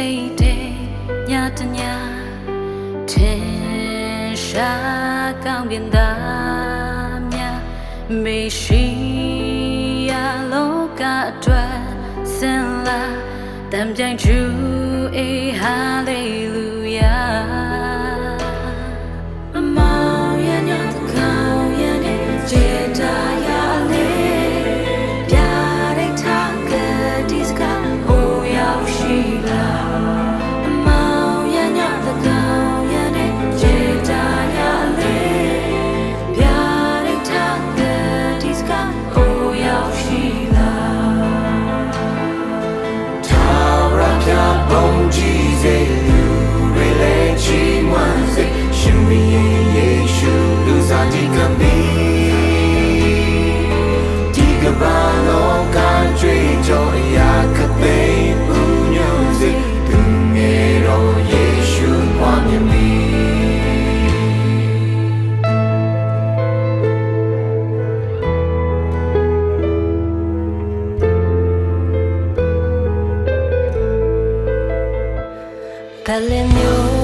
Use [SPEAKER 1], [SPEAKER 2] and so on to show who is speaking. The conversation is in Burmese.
[SPEAKER 1] စိတ်တဲ့ညတညထင်ရှားကောင်းကင်သားမြမေရှိယလောကအတွက်စင်လာတံပြိုင်ကျူအေဟာလေလုယာ
[SPEAKER 2] telling you.